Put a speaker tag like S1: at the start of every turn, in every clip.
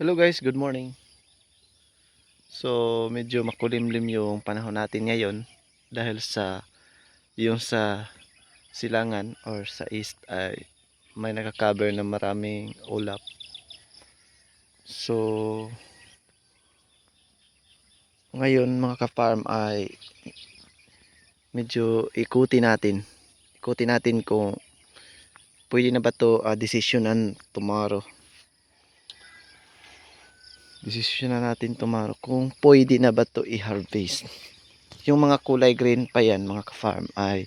S1: Hello guys, good morning. So, medyo makulimlim yung panahon natin ngayon dahil sa yung sa silangan or sa east ay may nakaka-cover na maraming ulap. So, ngayon mga ka-farm ay medyo ikuti natin. Ikuti natin kung pwede na ba to uh, desisyonan tomorrow desisyon na natin tomorrow kung pwede na ba to i-harvest. Yung mga kulay green pa yan, mga ka-farm, ay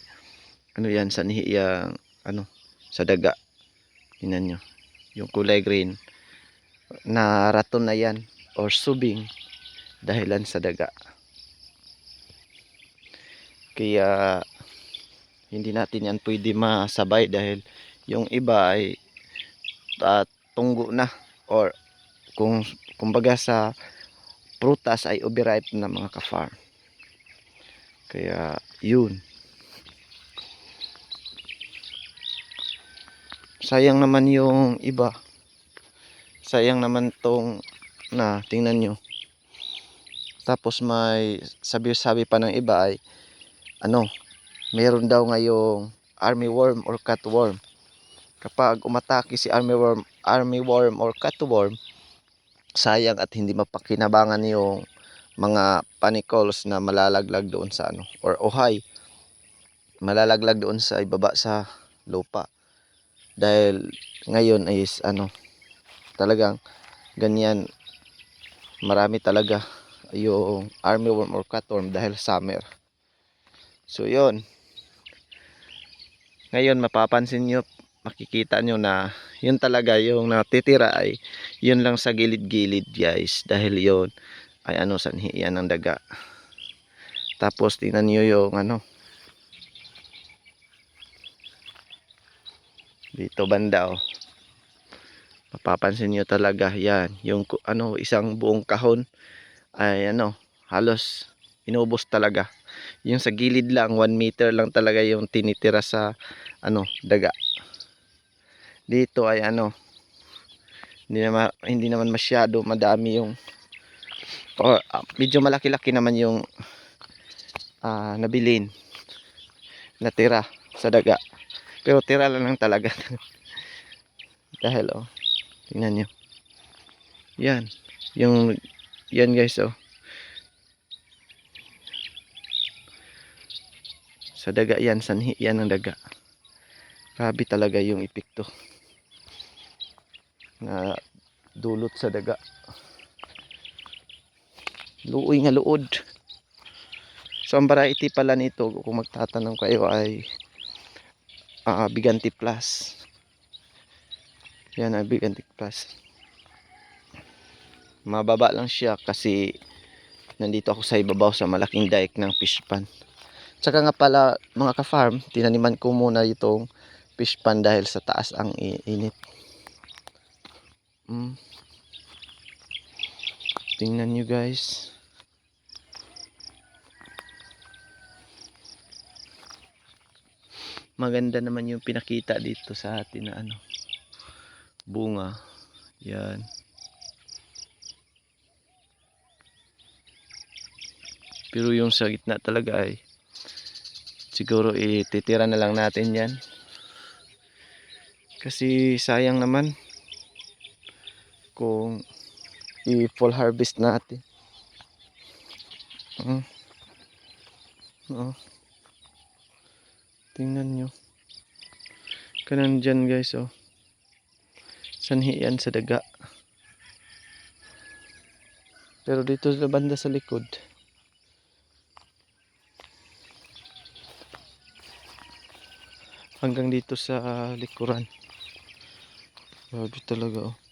S1: ano yan, sanhi yung, ano, sa daga. Tingnan nyo. Yung kulay green, na raton na yan, or subing, dahilan sa daga. Kaya, hindi natin yan pwede masabay dahil yung iba ay uh, tunggo na or kung kumbaga sa prutas ay overripe na mga ka-farm. Kaya yun. Sayang naman yung iba. Sayang naman tong na tingnan nyo. Tapos may sabi-sabi pa ng iba ay ano, meron daw ngayong army worm or cutworm. Kapag umatake si army worm, army worm or cutworm, sayang at hindi mapakinabangan yung mga panicles na malalaglag doon sa ano or ohay malalaglag doon sa ibaba sa lupa. Dahil ngayon is ano talagang ganyan marami talaga yung army worm or cutworm dahil summer. So yon ngayon mapapansin nyo makikita nyo na yun talaga yung natitira ay yun lang sa gilid-gilid guys. Dahil yun ay ano sanhi yan ng daga. Tapos tingnan nyo yung ano. Dito banda oh. Mapapansin nyo talaga yan. Yung ano isang buong kahon ay ano halos inubos talaga. Yung sa gilid lang 1 meter lang talaga yung tinitira sa ano daga dito ay ano hindi naman hindi naman masyado madami yung or uh, medyo malaki-laki naman yung uh, nabilin natira sa daga. Pero tira lang lang talaga. Dahil oh tingnan nyo yan yung yan guys oh. Sa daga yan sanhi yan ang daga. Grabe talaga yung epekto na dulot sa daga. Luoy nga luod. So ang variety pala nito kung magtatanong kayo ay uh, Biganti Plus. Yan ang Biganti Plus. Mababa lang siya kasi nandito ako sa ibabaw sa malaking dike ng fish pan. Tsaka nga pala mga ka-farm tinaniman ko muna itong fish pan dahil sa taas ang init Mm. Tingnan nyo guys. Maganda naman yung pinakita dito sa atin na ano. Bunga. Yan. Pero yung sa gitna talaga ay siguro ititira na lang natin yan. Kasi sayang naman kung i-full harvest natin. Uh, uh, tingnan nyo. Kanan dyan guys oh. Sanhi yan sa daga. Pero dito sa banda sa likod. Hanggang dito sa likuran. Grabe talaga oh.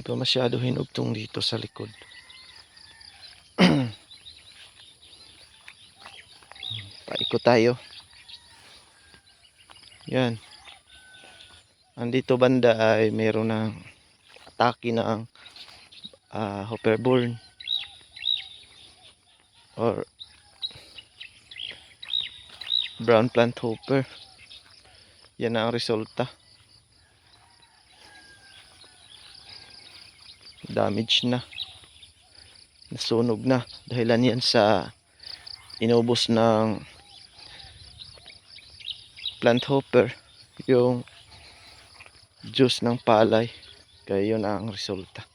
S1: Hindi pa masyado hinugtong dito sa likod. Paikot tayo. Yan. andito banda ay mayroon ng atake ng ah, hopperborn or brown plant hopper yan ang resulta damage na. Nasunog na. Dahilan yan sa inubos ng plant hopper yung juice ng palay. Kaya yun ang resulta.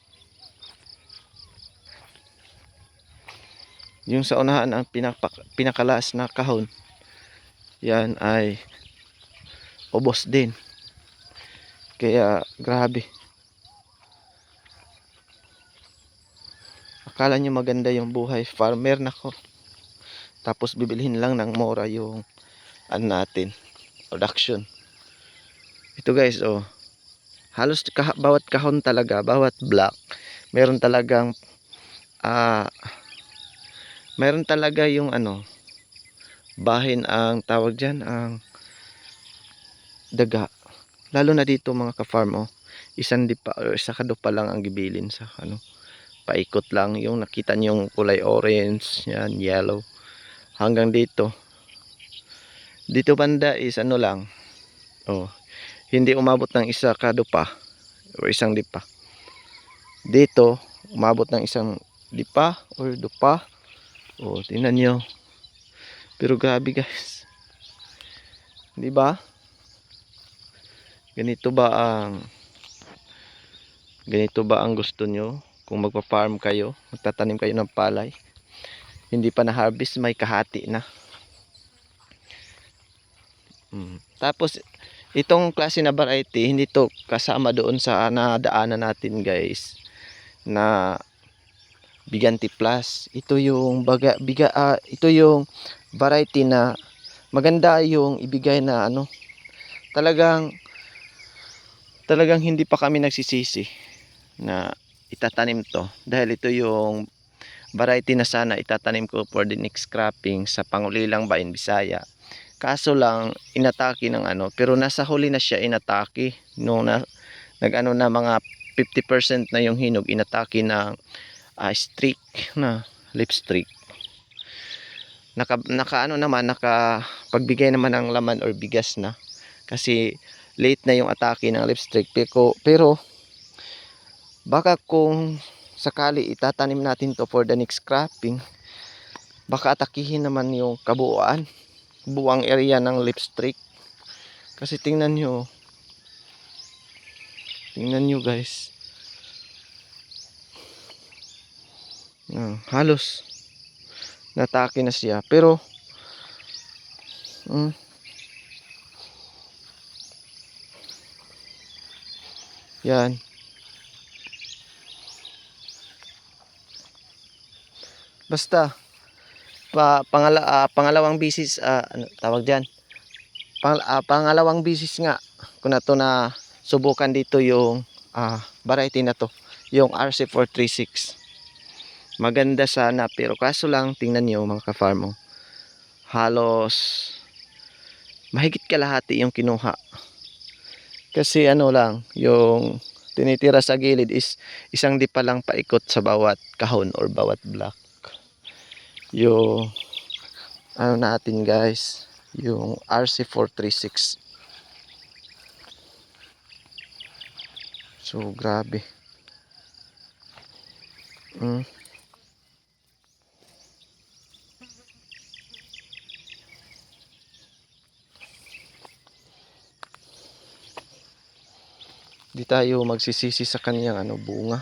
S1: Yung sa unahan ang pinaka, pinakalaas na kahon yan ay ubos din. Kaya grabe akala nyo maganda yung buhay farmer nako tapos bibilhin lang ng mora yung ano natin production. Ito guys oh. Halos kah bawat kahon talaga bawat block meron talagang ah meron talaga yung ano bahin ang tawag diyan ang daga. Lalo na dito mga ka-farm oh. Isang dipa or isa kadupa lang ang gibilin sa ano paikot lang yung nakita niyo yung kulay orange yan yellow. Hanggang dito. Dito banda is ano lang? Oh hindi umabot ng isa kadupa or isang dipa dito umabot ng isang dipa or dupa. Oh tingnan nyo pero grabe guys. Di ba? Ganito ba ang ganito ba ang gusto nyo kung magpa-farm kayo magtatanim kayo ng palay hindi pa na-harvest may kahati na Mm. Tapos itong klase na variety hindi to kasama doon sa nadaanan natin guys na Biganti Plus. Ito yung baga, biga, ah, ito yung variety na maganda yung ibigay na ano talagang talagang hindi pa kami nagsisisi na itatanim to. Dahil ito yung variety na sana itatanim ko for the next cropping sa Pangulilang Bayan Bisaya. Kaso lang inatake ng ano, pero nasa huli na siya inatake. Nung na nagano na mga 50% na yung hinog inatake ng uh, streak na lip streak. Naka, naka ano naman naka pagbigay naman ng laman or bigas na. Kasi late na yung atake ng lip streak pero, pero baka kung sakali itatanim natin to for the next cropping baka atakihin naman yung kabuuan buwang area ng lipstick kasi tingnan nyo tingnan nyo guys. Uh, halos natake na siya. Pero um, yan basta pa, pangala, uh, pangalawang bisis uh, ano tawag diyan Pang, uh, pangalawang bisis nga ko na to na subukan dito yung uh, variety na to yung RC436 maganda sana pero kaso lang tingnan niyo mga ka-farm oh. halos mahigit kalahati yung kinuha. Kasi ano lang yung tinitira sa gilid is isang di pa lang paikot sa bawat kahon or bawat block yung ano natin guys? Yung RC436 so grabe. Mm. di tayo magsisisi sa kanyang ano bunga.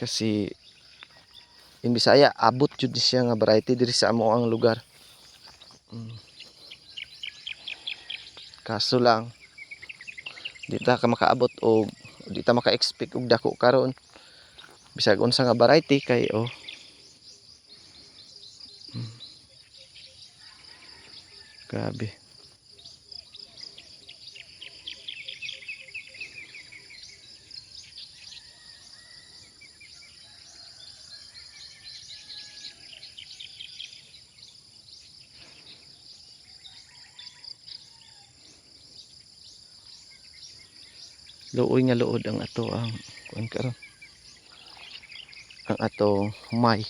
S1: Kasi in Bisaya abot jud siya nga variety diri sa amo ang lugar mm. kaso lang di ka makaabot o di ta maka-expect og dako karon bisag unsa nga variety kay oh mm. grabe luoy nga luod ang ato ang kuan karon ang ato may.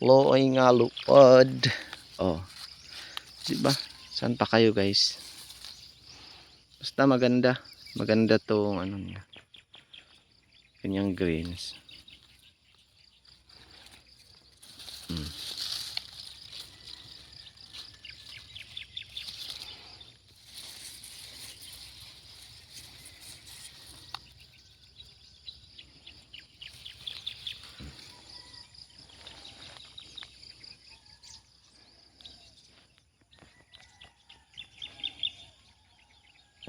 S1: Luoy nga luod. Oh. Diba saan pa kayo guys? Basta maganda. Maganda tong ano niya. Kanyang greens. Mm.